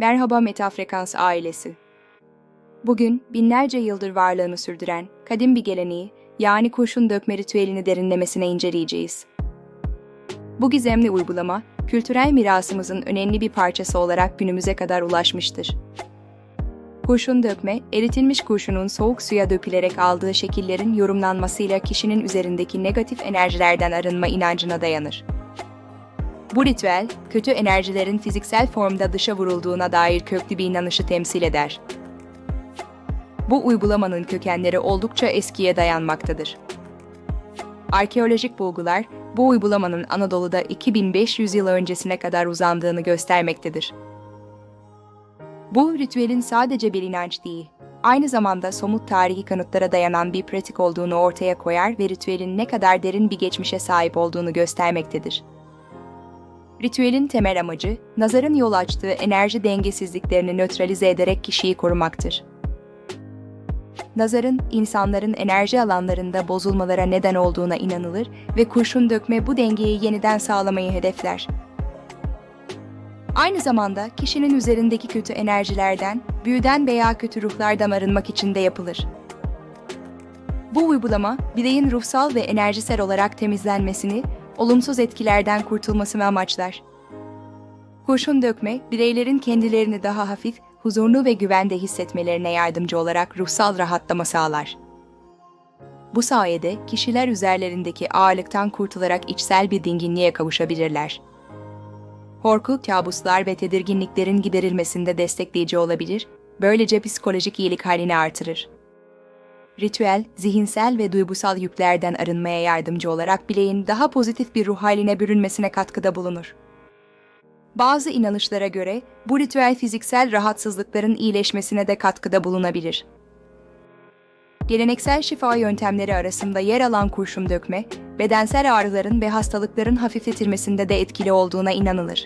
Merhaba Metafrekans ailesi. Bugün binlerce yıldır varlığını sürdüren kadim bir geleneği yani kurşun dökme ritüelini derinlemesine inceleyeceğiz. Bu gizemli uygulama, kültürel mirasımızın önemli bir parçası olarak günümüze kadar ulaşmıştır. Kurşun dökme, eritilmiş kurşunun soğuk suya dökülerek aldığı şekillerin yorumlanmasıyla kişinin üzerindeki negatif enerjilerden arınma inancına dayanır. Bu ritüel, kötü enerjilerin fiziksel formda dışa vurulduğuna dair köklü bir inanışı temsil eder. Bu uygulamanın kökenleri oldukça eskiye dayanmaktadır. Arkeolojik bulgular, bu uygulamanın Anadolu'da 2500 yıl öncesine kadar uzandığını göstermektedir. Bu ritüelin sadece bir inanç değil, aynı zamanda somut tarihi kanıtlara dayanan bir pratik olduğunu ortaya koyar ve ritüelin ne kadar derin bir geçmişe sahip olduğunu göstermektedir. Ritüelin temel amacı, nazarın yol açtığı enerji dengesizliklerini nötralize ederek kişiyi korumaktır. Nazarın, insanların enerji alanlarında bozulmalara neden olduğuna inanılır ve kurşun dökme bu dengeyi yeniden sağlamayı hedefler. Aynı zamanda kişinin üzerindeki kötü enerjilerden, büyüden veya kötü ruhlardan arınmak için de yapılır. Bu uygulama, bireyin ruhsal ve enerjisel olarak temizlenmesini, olumsuz etkilerden kurtulmasını amaçlar. Kurşun dökme, bireylerin kendilerini daha hafif, huzurlu ve güvende hissetmelerine yardımcı olarak ruhsal rahatlama sağlar. Bu sayede kişiler üzerlerindeki ağırlıktan kurtularak içsel bir dinginliğe kavuşabilirler. Korku, kabuslar ve tedirginliklerin giderilmesinde destekleyici olabilir, böylece psikolojik iyilik halini artırır. Ritüel, zihinsel ve duygusal yüklerden arınmaya yardımcı olarak bireyin daha pozitif bir ruh haline bürünmesine katkıda bulunur. Bazı inanışlara göre bu ritüel fiziksel rahatsızlıkların iyileşmesine de katkıda bulunabilir. Geleneksel şifa yöntemleri arasında yer alan kurşun dökme, bedensel ağrıların ve hastalıkların hafifletilmesinde de etkili olduğuna inanılır.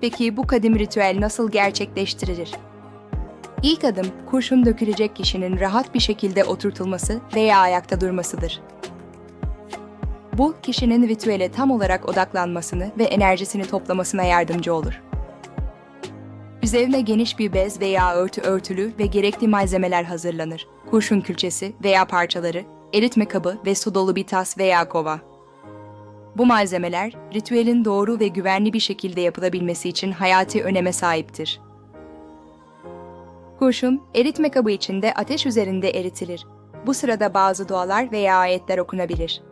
Peki bu kadim ritüel nasıl gerçekleştirilir? İlk adım kurşun dökülecek kişinin rahat bir şekilde oturtulması veya ayakta durmasıdır. Bu, kişinin ritüele tam olarak odaklanmasını ve enerjisini toplamasına yardımcı olur. Üzerine geniş bir bez veya örtü örtülü ve gerekli malzemeler hazırlanır. Kurşun külçesi veya parçaları, eritme kabı ve su dolu bir tas veya kova. Bu malzemeler, ritüelin doğru ve güvenli bir şekilde yapılabilmesi için hayati öneme sahiptir. Kurşun, eritme kabı içinde ateş üzerinde eritilir. Bu sırada bazı dualar veya ayetler okunabilir.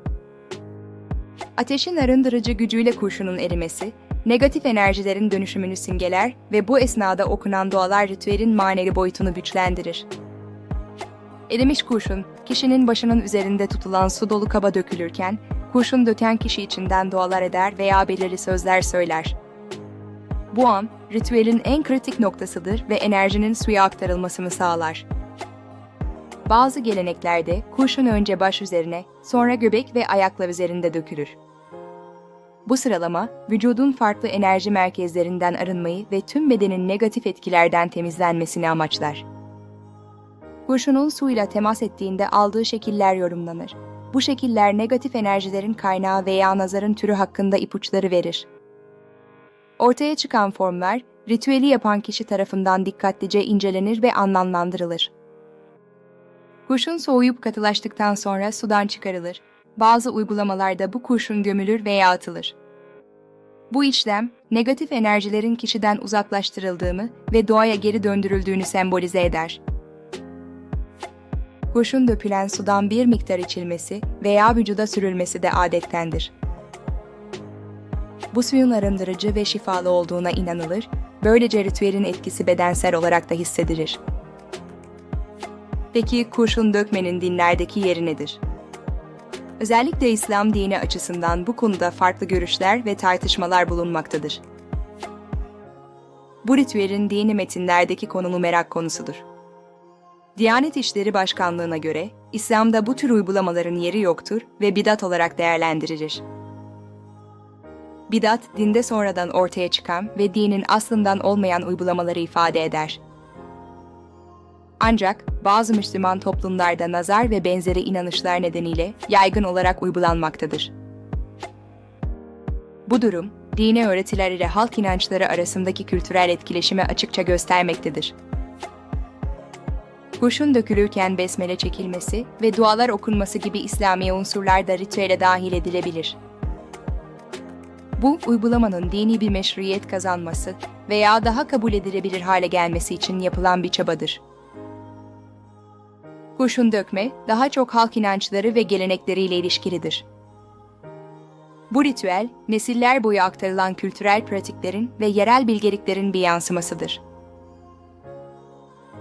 Ateşin arındırıcı gücüyle kurşunun erimesi, negatif enerjilerin dönüşümünü simgeler ve bu esnada okunan dualar ritüelin manevi boyutunu güçlendirir. Erimiş kurşun, kişinin başının üzerinde tutulan su dolu kaba dökülürken, kurşun döken kişi içinden dualar eder veya belirli sözler söyler. Bu an, ritüelin en kritik noktasıdır ve enerjinin suya aktarılmasını sağlar. Bazı geleneklerde kurşun önce baş üzerine, sonra göbek ve ayaklar üzerinde dökülür. Bu sıralama, vücudun farklı enerji merkezlerinden arınmayı ve tüm bedenin negatif etkilerden temizlenmesini amaçlar. Kurşunun suyla temas ettiğinde aldığı şekiller yorumlanır. Bu şekiller negatif enerjilerin kaynağı veya nazarın türü hakkında ipuçları verir. Ortaya çıkan formlar, ritüeli yapan kişi tarafından dikkatlice incelenir ve anlamlandırılır. Kurşun soğuyup katılaştıktan sonra sudan çıkarılır. Bazı uygulamalarda bu kurşun gömülür veya atılır. Bu işlem, negatif enerjilerin kişiden uzaklaştırıldığını ve doğaya geri döndürüldüğünü sembolize eder. Kurşun dökülen sudan bir miktar içilmesi veya vücuda sürülmesi de adettendir. Bu suyun arındırıcı ve şifalı olduğuna inanılır, böylece ritüelin etkisi bedensel olarak da hissedilir. Peki kurşun dökmenin dinlerdeki yeri nedir? Özellikle İslam dini açısından bu konuda farklı görüşler ve tartışmalar bulunmaktadır. Bu ritüelin dini metinlerdeki konumu merak konusudur. Diyanet İşleri Başkanlığı'na göre İslam'da bu tür uygulamaların yeri yoktur ve bidat olarak değerlendirilir. Bidat, dinde sonradan ortaya çıkan ve dinin aslından olmayan uygulamaları ifade eder. Ancak bazı Müslüman toplumlarda nazar ve benzeri inanışlar nedeniyle yaygın olarak uygulanmaktadır. Bu durum, dini öğretiler ile halk inançları arasındaki kültürel etkileşimi açıkça göstermektedir. Kurşun dökülürken besmele çekilmesi ve dualar okunması gibi İslami unsurlar da ritüele dahil edilebilir. Bu, uygulamanın dini bir meşruiyet kazanması veya daha kabul edilebilir hale gelmesi için yapılan bir çabadır. Kurşun dökme, daha çok halk inançları ve gelenekleriyle ilişkilidir. Bu ritüel, nesiller boyu aktarılan kültürel pratiklerin ve yerel bilgeliklerin bir yansımasıdır.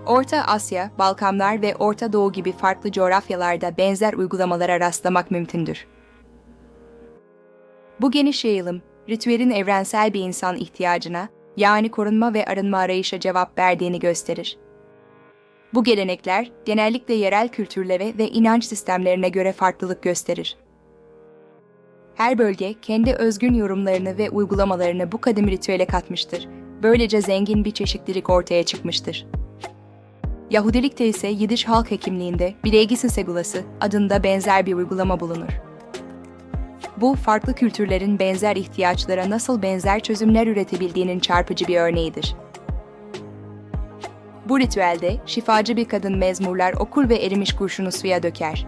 Orta Asya, Balkanlar ve Orta Doğu gibi farklı coğrafyalarda benzer uygulamalara rastlamak mümkündür. Bu geniş yayılım, ritüelin evrensel bir insan ihtiyacına, yani korunma ve arınma arayışa cevap verdiğini gösterir. Bu gelenekler genellikle yerel kültürlere ve inanç sistemlerine göre farklılık gösterir. Her bölge kendi özgün yorumlarını ve uygulamalarını bu kadim ritüele katmıştır. Böylece zengin bir çeşitlilik ortaya çıkmıştır. Yahudilikte ise Yidiş halk hekimliğinde Bileygisi Segulası adında benzer bir uygulama bulunur. Bu, farklı kültürlerin benzer ihtiyaçlara nasıl benzer çözümler üretebildiğinin çarpıcı bir örneğidir. Bu ritüelde şifacı bir kadın mezmurlar okur ve erimiş kurşunu suya döker.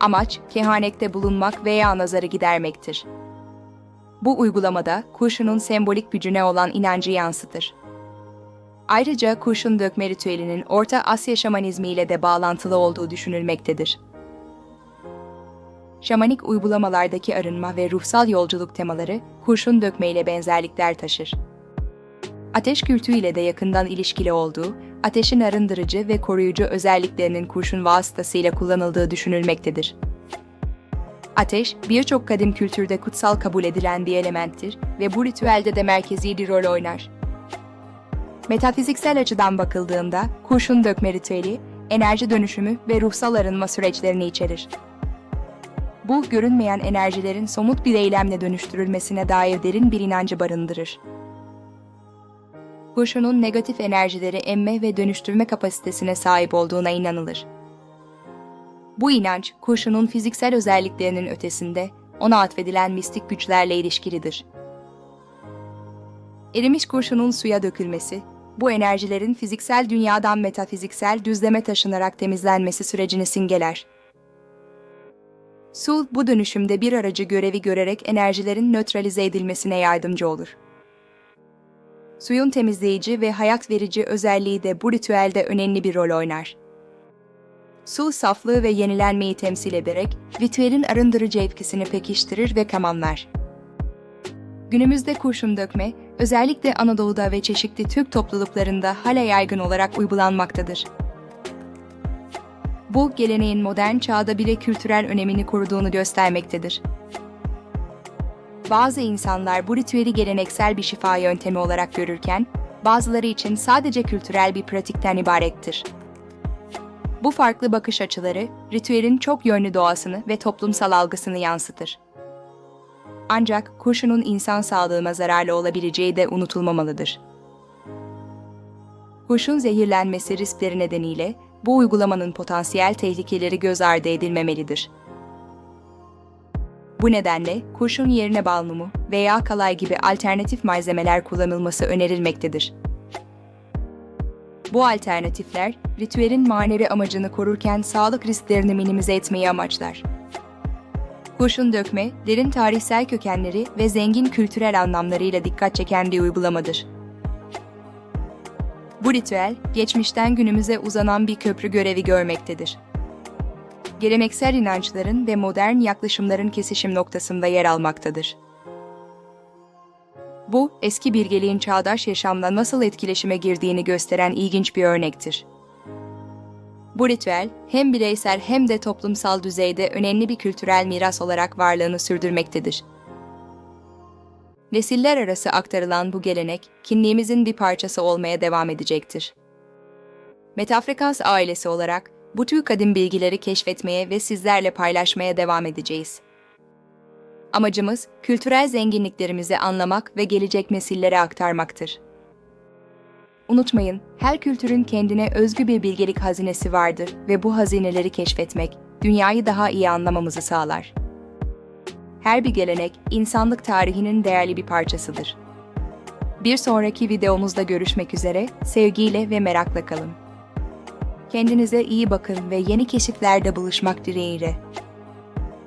Amaç, kehanette bulunmak veya nazarı gidermektir. Bu uygulamada kurşunun sembolik gücüne olan inancı yansıtır. Ayrıca kurşun dökme ritüelinin Orta Asya şamanizmi ile de bağlantılı olduğu düşünülmektedir. Şamanik uygulamalardaki arınma ve ruhsal yolculuk temaları kurşun dökme ile benzerlikler taşır. Ateş kültü ile de yakından ilişkili olduğu, ateşin arındırıcı ve koruyucu özelliklerinin kurşun vasıtasıyla kullanıldığı düşünülmektedir. Ateş, birçok kadim kültürde kutsal kabul edilen bir elementtir ve bu ritüelde de merkezi bir rol oynar. Metafiziksel açıdan bakıldığında kurşun dökme ritüeli, enerji dönüşümü ve ruhsal arınma süreçlerini içerir. Bu, görünmeyen enerjilerin somut bir eylemle dönüştürülmesine dair derin bir inancı barındırır. Kurşunun negatif enerjileri emme ve dönüştürme kapasitesine sahip olduğuna inanılır. Bu inanç, kurşunun fiziksel özelliklerinin ötesinde ona atfedilen mistik güçlerle ilişkilidir. Erimiş kurşunun suya dökülmesi, bu enerjilerin fiziksel dünyadan metafiziksel düzleme taşınarak temizlenmesi sürecini simgeler. Su, bu dönüşümde bir aracı görevi görerek enerjilerin nötralize edilmesine yardımcı olur. Suyun temizleyici ve hayat verici özelliği de bu ritüelde önemli bir rol oynar. Su, saflığı ve yenilenmeyi temsil ederek ritüelin arındırıcı etkisini pekiştirir ve tamamlar. Günümüzde kurşun dökme, özellikle Anadolu'da ve çeşitli Türk topluluklarında hala yaygın olarak uygulanmaktadır. Bu, geleneğin modern çağda bile kültürel önemini koruduğunu göstermektedir. Bazı insanlar bu ritüeli geleneksel bir şifa yöntemi olarak görürken, bazıları için sadece kültürel bir pratikten ibarettir. Bu farklı bakış açıları, ritüelin çok yönlü doğasını ve toplumsal algısını yansıtır. Ancak kurşunun insan sağlığına zararlı olabileceği de unutulmamalıdır. Kurşun zehirlenmesi riskleri nedeniyle bu uygulamanın potansiyel tehlikeleri göz ardı edilmemelidir. Bu nedenle kurşun yerine bal mumu veya kalay gibi alternatif malzemeler kullanılması önerilmektedir. Bu alternatifler, ritüelin manevi amacını korurken sağlık risklerini minimize etmeyi amaçlar. Kurşun dökme, derin tarihsel kökenleri ve zengin kültürel anlamlarıyla dikkat çeken bir uygulamadır. Bu ritüel, geçmişten günümüze uzanan bir köprü görevi görmektedir. Geleneksel inançların ve modern yaklaşımların kesişim noktasında yer almaktadır. Bu, eski bilgeliğin çağdaş yaşamla nasıl etkileşime girdiğini gösteren ilginç bir örnektir. Bu ritüel, hem bireysel hem de toplumsal düzeyde önemli bir kültürel miras olarak varlığını sürdürmektedir. Nesiller arası aktarılan bu gelenek, kimliğimizin bir parçası olmaya devam edecektir. Metafrekans ailesi olarak bu tür kadim bilgileri keşfetmeye ve sizlerle paylaşmaya devam edeceğiz. Amacımız, kültürel zenginliklerimizi anlamak ve gelecek nesillere aktarmaktır. Unutmayın, her kültürün kendine özgü bir bilgelik hazinesi vardır ve bu hazineleri keşfetmek, dünyayı daha iyi anlamamızı sağlar. Her bir gelenek insanlık tarihinin değerli bir parçasıdır. Bir sonraki videomuzda görüşmek üzere, sevgiyle ve merakla kalın. Kendinize iyi bakın ve yeni keşiflerde buluşmak dileğiyle.